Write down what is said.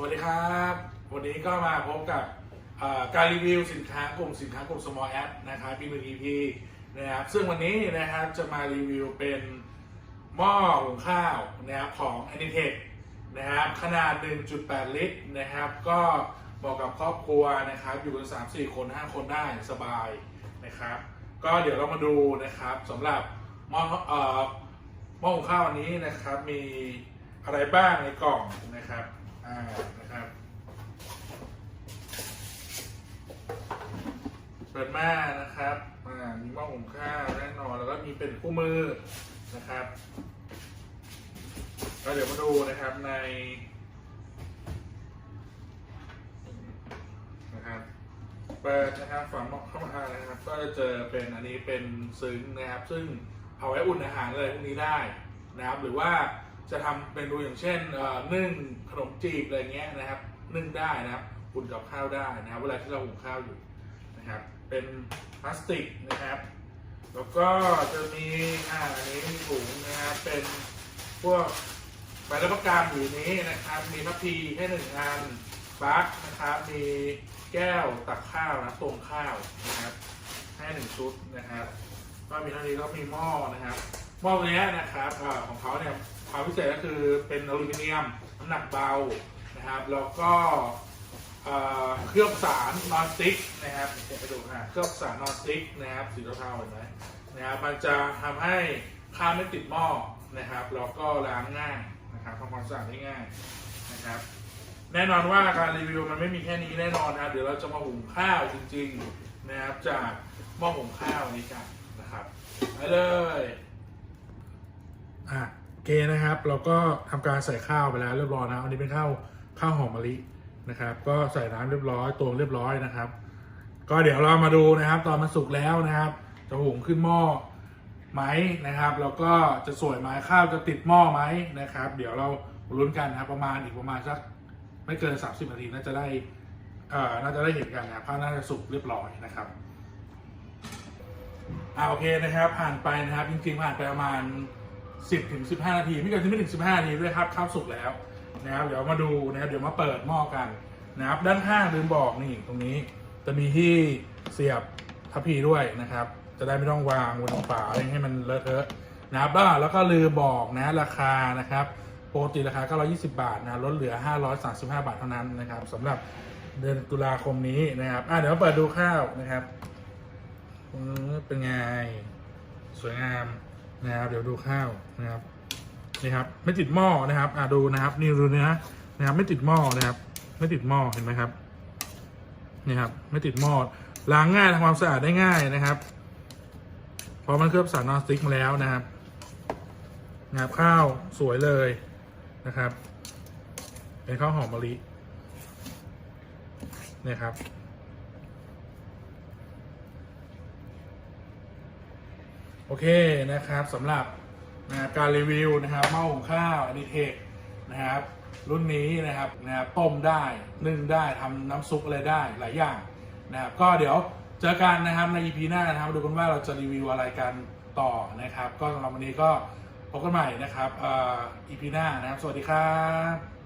สวัสดีครับ วันนี้ก็มาพบกับการรีวิวสินค้ากลุ่มสินค้ากลุ่ม small app นะครับปีหนึ่ง EP นะครับซึ่งวันนี้นะครับจะมารีวิวเป็นหม้อหุงข้าวนะครับของ Anitech นะครับขนาด 1.8 ลิตรนะครับก็เหมาะกับครอบครัวนะครับอยู่กัน 3-4 คน 5 คนได้สบายนะครับ ก็เดี๋ยวเรามาดูนะครับสำหรับหม้อเอ่อหม้อหุงข้าวอันนี้นะครับมีอะไรบ้างในกล่องนะครับ อ่านะครับ เปิดมานะครับอ่ามีหม้อหุงข้าวแน่นอนแล้วก็มีเป็นคู่มือนะครับก็เดี๋ยวมาดูนะครับในนะครับเปิดนะครับฝังหม้อเข้ามานะครับ ก็จะเจอเป็นอันนี้เป็นซึ้งนะครับ ซึ่งเอาไว้อุ่นอาหารอะไรพวกนี้ได้นะครับหรือว่า จะทำเป็นดูอย่างเช่นนึ่งขนมจีบอะไรเงี้ยนะครับนึ่งได้นะครับอุ่นกับข้าวได้นะครับเวลาที่เราหุงข้าวอยู่นะครับเป็นพลาสติกนะครับแล้วก็จะมีอ่าอันนี้มีถุงนะครับเป็นพวกใบรับประกันอยู่นี้นะครับมีทัพพีแค่หนึ่งอันบัคนะครับมีแก้วตักข้าวนะตวงข้าวนะครับให้หนึ่งชุดนะครับก็มีเท่านี้ก็มีหม้อนะครับหม้อตัวนี้นะครับอของเขาเนี่ย ความพิเศษก็คือเป็นอลูมิเนียมน้ำหนักเบานะครับ แล้วก็เคลือบสารนอนสติ๊กนะครับเดี๋ยวไปดูนะเคลือบสารนอนสติ๊กนะครับสีเทาๆเห็นไหมนะครับมันจะทำให้ข้าวไม่ติดหม้อนะครับแล้วก็ล้างง่ายนะครับทำความสะอาดได้ง่ายนะครับแน่นอนว่าการรีวิวมันไม่มีแค่นี้แน่นอนนะครับเดี๋ยวเราจะมาหุงข้าวจริงๆนะครับจากหม้อหุงข้าวนี้กันนะครับไปเลยอะ เคนะครับ เราก็ทำการใส่ข้าวไปแล้วเรียบร้อยนะอันนี้เป็นข้าวข้าวหอมมะลินะครับ ก็ใส่น้ำเรียบร้อยตวงเรียบร้อยนะครับ ก็เดี๋ยวเรามาดูนะครับ ตอนมันสุกแล้วนะครับ จะหุงขึ้นหม้อไหมนะครับ แล้วก็จะสวยไหมข้าวจะติดหม้อไหมนะครับ เดี๋ยวเราลุ้นกันนะครับประมาณอีกประมาณสักไม่เกิน 30นาทีน่าจะได้เอ่อน่าจะได้เห็นกันนะครับข้าวน่าจะสุกเรียบร้อยนะครับอ่าโอเคนะครับ ผ่านไปนะครับ จริงๆผ่านไปประมาณ 10ถึง15 นาที ไม่เกินไม่ถึง 15 นาทีด้วยครับข้าวสุกแล้วนะครับเดี๋ยวมาดูนะครับเดี๋ยวมาเปิดหม้อกันนะครับด้านข้างลืมบอกนี่ตรงนี้จะมีที่เสียบทัพพีด้วยนะครับ จะได้ไม่ต้องวางบนฝาอะไรให้มันเลอะเทอะนะครับแล้วก็ลืมบอกนะราคานะครับปกติราคา 920 บาทนะลดเหลือ 535 บาทเท่านั้นนะครับสำหรับเดือนตุลาคมนี้นะครับอะเดี๋ยวมาเปิดดูข้าวนะครับอืมเป็นไง สวยงาม นะครับเดี๋ยวดูข้าวนะครับนี่ครับ ไม่ติดหม้อนะครับอ่าดูนะครับ นี่ดูเนื้อนะครับ ไม่ติดหม้อนะครับ ไม่ติดหม้อเห็นไหมครับนี่ครับ ไม่ติดหม้อล้างง่ายทำความสะอาดได้ง่ายนะครับเพราะมันเคลือบสารนอนสติ๊กมาแล้วนะครับนะครับข้าวสวยเลยนะครับ เป็นข้าวหอมมะลินี่ครับ โอเคนะครับสำหรับนะการรีวิวนะครับหม้อหุงข้าวอ n ิเทคนะครับรุ่นนี้นะครับนะบต้มได้นึ่งได้ทำน้ำซุปอะไรได้หลายอย่างนะครับก็เดี๋ยวเจอกันนะครับใน EP หน้านะครับดูกันว่าเราจะรีวิวอะไรกันต่อนะครับ ก็สำหรับวันนี้ก็พบกันใหม่นะครับอ่อ EP หน้านะครับ สวัสดีครับ